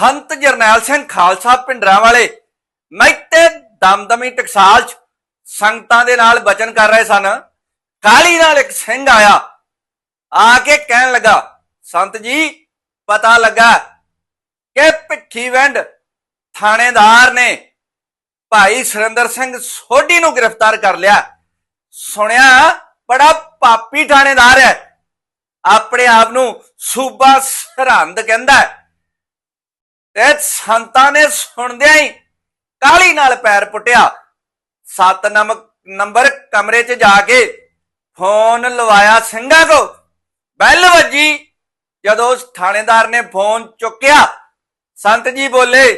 ਸੰਤ ਜਰਨੈਲ ਸਿੰਘ ਖਾਲਸਾ ਪਿੰਡਰਾਂ ਵਾਲੇ ਮਹਿਤੇ ਦਮਦਮੀ ਟਕਸਾਲ ਚ ਸੰਗਤਾਂ ਦੇ ਨਾਲ ਬਚਨ ਕਰ ਰਹੇ ਸਨ। ਕਾਲੀ ਨਾਲ ਇੱਕ ਸਿੰਘ ਆਇਆ। ਆ ਕੇ ਕਹਿਣ ਲੱਗਾ, ਸੰਤ ਜੀ, ਪਤਾ ਲੱਗਾ ਕਿ ਭਿੱਖੀ ਵੰਡ ਥਾਣੇਦਾਰ ਨੇ ਭਾਈ ਸੁਰਿੰਦਰ ਸਿੰਘ ਸੋਢੀ ਨੂੰ ਗ੍ਰਿਫਤਾਰ ਕਰ ਲਿਆ। ਸੁਣਿਆ, ਬੜਾ ਪਾਪੀ ਥਾਣੇਦਾਰ ਹੈ। ਆਪਣੇ ਆਪ ਨੂੰ ਸੂਬਾ ਸਰਹੰਦ ਕਹਿੰਦਾ ਹੈ। ਤੇ ਸੰਤਾਂ ਨੇ ਸੁਣਦਿਆਂ ਹੀ ਕਾਲੀ ਨਾਲ ਪੈਰ ਪੁੱਟਿਆ। ਸੱਤ ਨੰਬ- ਨੰਬਰ ਕਮਰੇ 'ਚ ਜਾ ਕੇ ਫੋਨ ਲਵਾਇਆ ਸਿੰਘਾਂ ਕੋ ਬੈਲ ਵੱਜੀ। ਜਦੋਂ ਥਾਣੇਦਾਰ ਨੇ ਫੋਨ ਚੁੱਕਿਆ, ਸੰਤ ਜੀ ਬੋਲੇ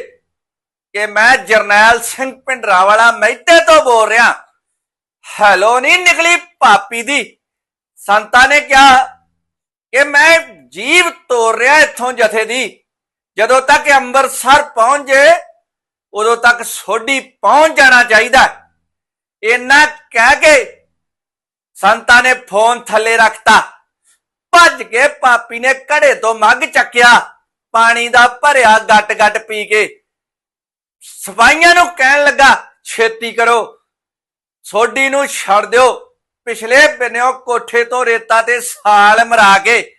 ਕਿ ਮੈਂ ਜਰਨੈਲ ਸਿੰਘ ਪਿੰਡਰਾ ਵਾਲਾ ਮਹਿਤੇ ਤੋਂ ਬੋਲ ਰਿਹਾ। ਹੈਲੋ ਨਹੀਂ ਨਿਕਲੀ ਪਾਪੀ ਦੀ। ਸੰਤਾਂ ਨੇ ਕਿਹਾ ਕਿ ਮੈਂ ਜੀਵ ਤੋੜ ਰਿਹਾ ਇੱਥੋਂ ਜਥੇ ਦੀ। ਜਦੋਂ ਤੱਕ ਅੰਮ੍ਰਿਤਸਰ ਪਹੁੰਚ ਜੇ ਉਦੋਂ ਤੱਕ ਸੋਢੀ ਪਹੁੰਚ ਜਾਣਾ ਚਾਹੀਦਾ ਇੰਨਾ ਕਹਿ ਕੇ ਸੰਤਾਂ ਨੇ ਫੋਨ ਥੱਲੇ ਰੱਖਤਾ। ਭੱਜ ਕੇ ਪਾਪੀ ਨੇ ਘੜੇ ਤੋਂ ਮੱਗ ਚੱਕਿਆ। ਪਾਣੀ ਦਾ ਭਰਿਆ ਗੱਟ-ਗੱਟ ਪੀ ਕੇ ਸਫਾਈਆਂ ਨੂੰ ਕਹਿਣ ਲੱਗਾ, ਛੇਤੀ ਕਰੋ। ਸੋਢੀ ਨੂੰ ਛੱਡ ਦਿਓ। ਪਿਛਲੇ ਬਿਨਿਓ ਕੋਠੇ ਤੋਂ ਰੇਤਾ ਤੇ ਸਾਲ ਮਰਾ ਕੇ,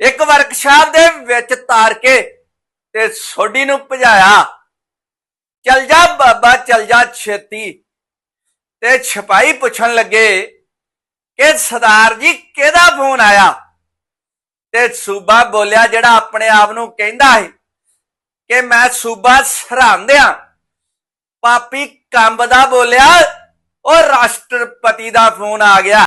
ਇੱਕ ਵਰਕਸ਼ਾਪ ਦੇ ਵਿੱਚ ਤਾਰ ਕੇ ਤੇ ਸੋਢੀ ਨੂੰ ਭਜਾਇਆ। ਚਲ ਜਾ ਬਾਬਾ, ਚਲ ਜਾ ਛੇਤੀ। ਤੇ ਛਪਾਈ ਪੁੱਛਣ ਲੱਗੇ ਕਿ ਸਰਦਾਰ ਜੀ, ਕਿਹਦਾ ਫੋਨ ਆਇਆ? ਤੇ ਸੂਬਾ ਬੋਲਿਆ, ਜਿਹੜਾ ਆਪਣੇ ਆਪ ਨੂੰ ਕਹਿੰਦਾ ਹੈ ਕਿ ਮੈਂ ਸੂਬਾ ਸਰਹੰਦਿਆਂ ਪਾਪੀ ਕੰਬ ਦਾ ਬੋਲਿਆ, ਉਹ ਰਾਸ਼ਟਰਪਤੀ ਦਾ ਫੋਨ ਆ ਗਿਆ।